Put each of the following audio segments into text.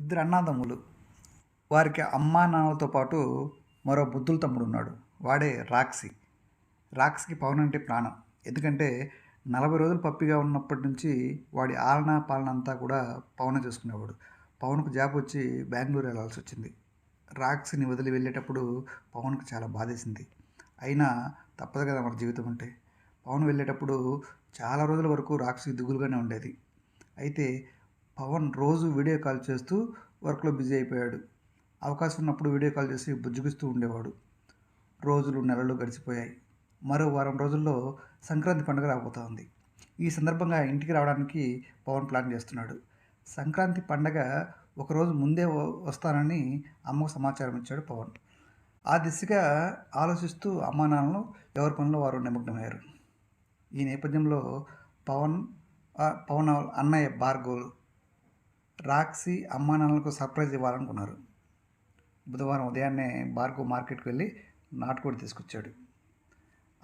ఇద్దరు అన్నదమ్ములు. వారికి అమ్మా నాన్నలతో పాటు మరో బుద్ధుల తమ్ముడు ఉన్నాడు. వాడే రాక్సి. రాక్స్కి పవన్ అంటే ప్రాణం. ఎందుకంటే నలభై రోజులు పప్పిగా ఉన్నప్పటి నుంచి వాడి ఆలనా పాలన అంతా కూడా పవన్ చూసుకునేవాడు. పవన్కు జాబ్ వచ్చి బెంగళూరు వెళ్ళాల్సి వచ్చింది. రాక్స్ని వదిలి వెళ్ళేటప్పుడు పవన్కు చాలా బాధేసింది. అయినా తప్పదు కదా మన జీవితం అంటే. పవన్ వెళ్ళేటప్పుడు చాలా రోజుల వరకు రాక్సి దిగులుగానే ఉండేది. అయితే పవన్ రోజు వీడియో కాల్ చేస్తూ వర్క్లో బిజీ అయిపోయాడు. అవకాశం ఉన్నప్పుడు వీడియో కాల్ చేసి బుజ్జగిస్తూ ఉండేవాడు. రోజులు నెలలు గడిచిపోయాయి. మరో వారం రోజుల్లో సంక్రాంతి పండుగ రాబోతా ఉంది ఈ సందర్భంగా ఇంటికి రావడానికి పవన్ ప్లాన్ చేస్తున్నాడు. సంక్రాంతి పండగ ఒకరోజు ముందే వస్తానని అమ్మకు సమాచారం ఇచ్చాడు పవన్. ఆ దిశగా ఆలోచిస్తూ అమ్మా నాన్నలు ఎవరి పనిలో వారు నిమగ్నమయ్యారు. ఈ నేపథ్యంలో పవన్ పవన్ అన్నయ్య భార్గవ్ రాక్సీ అమ్మా నాన్నలకు సర్ప్రైజ్ ఇవ్వాలనుకున్నారు. బుధవారం ఉదయాన్నే బార్గో మార్కెట్కి వెళ్ళి నాటుకోడి తీసుకొచ్చాడు.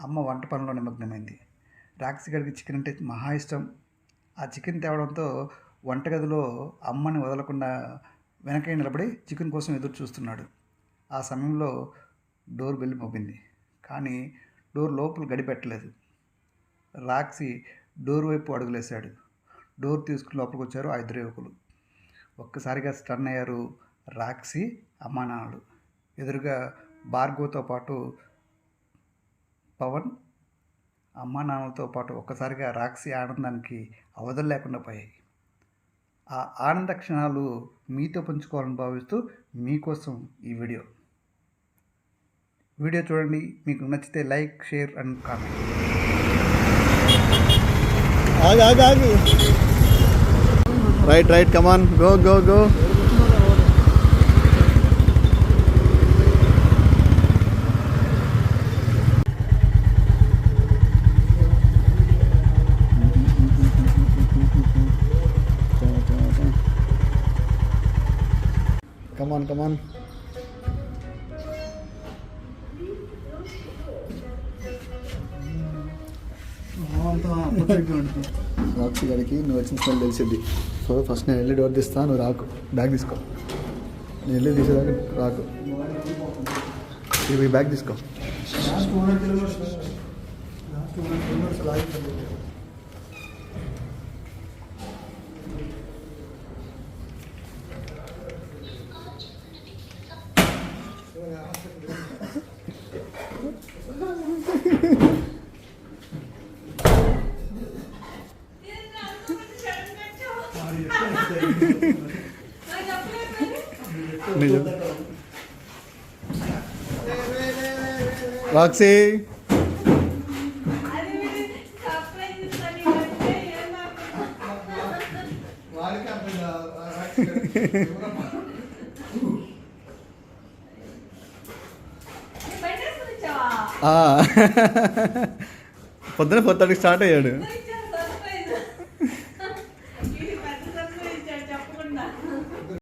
అమ్మ వంట పనిలో నిమగ్నమైంది. రాక్సీ గడికి చికెన్ అంటే మహా ఇష్టం. ఆ చికెన్ తేవడంతో వంటగదిలో అమ్మని వదలకుండా వెనక నిలబడి చికెన్ కోసం ఎదురు చూస్తున్నాడు. ఆ సమయంలో డోర్ బెల్ మోగింది. కానీ డోర్ లోపల గడిపెట్టలేదు రాక్సీ డోర్ వైపు అడుగులేశాడు. డోర్ తీసుకుని లోపలికి వచ్చారు ఆ ఇద్దరు యువకులు. ఒక్కసారిగా స్టన్ అయ్యారు రాక్సి అమ్మానాన్నలు ఎదురుగా భార్గవ్తో పాటు పవన్ అమ్మా నాన్నలతో పాటు ఒక్కసారిగా రాక్సి ఆనందానికి అవధులు లేకుండా పోయాయి. ఆ ఆనంద క్షణాలు మీతో పంచుకోవాలని భావిస్తూ మీకోసం ఈ వీడియో. వీడియో చూడండి మీకు నచ్చితే like share and comment. Right right come on go go go come on come on Rakshi గారికి నువ్వు వచ్చిన స్మెల్ తెలిసింది సో ఫస్ట్ నేను వెళ్ళి డోర్ తీస్తా నువ్వు రాకు. బ్యాగ్ తీసుకో. నేను వెళ్ళి తీసేదాకా రాకు. ఇవి బ్యాగ్ తీసుకో. నిజం రాక్సీ. పొద్దున థర్టీకి స్టార్ట్ అయ్యాడు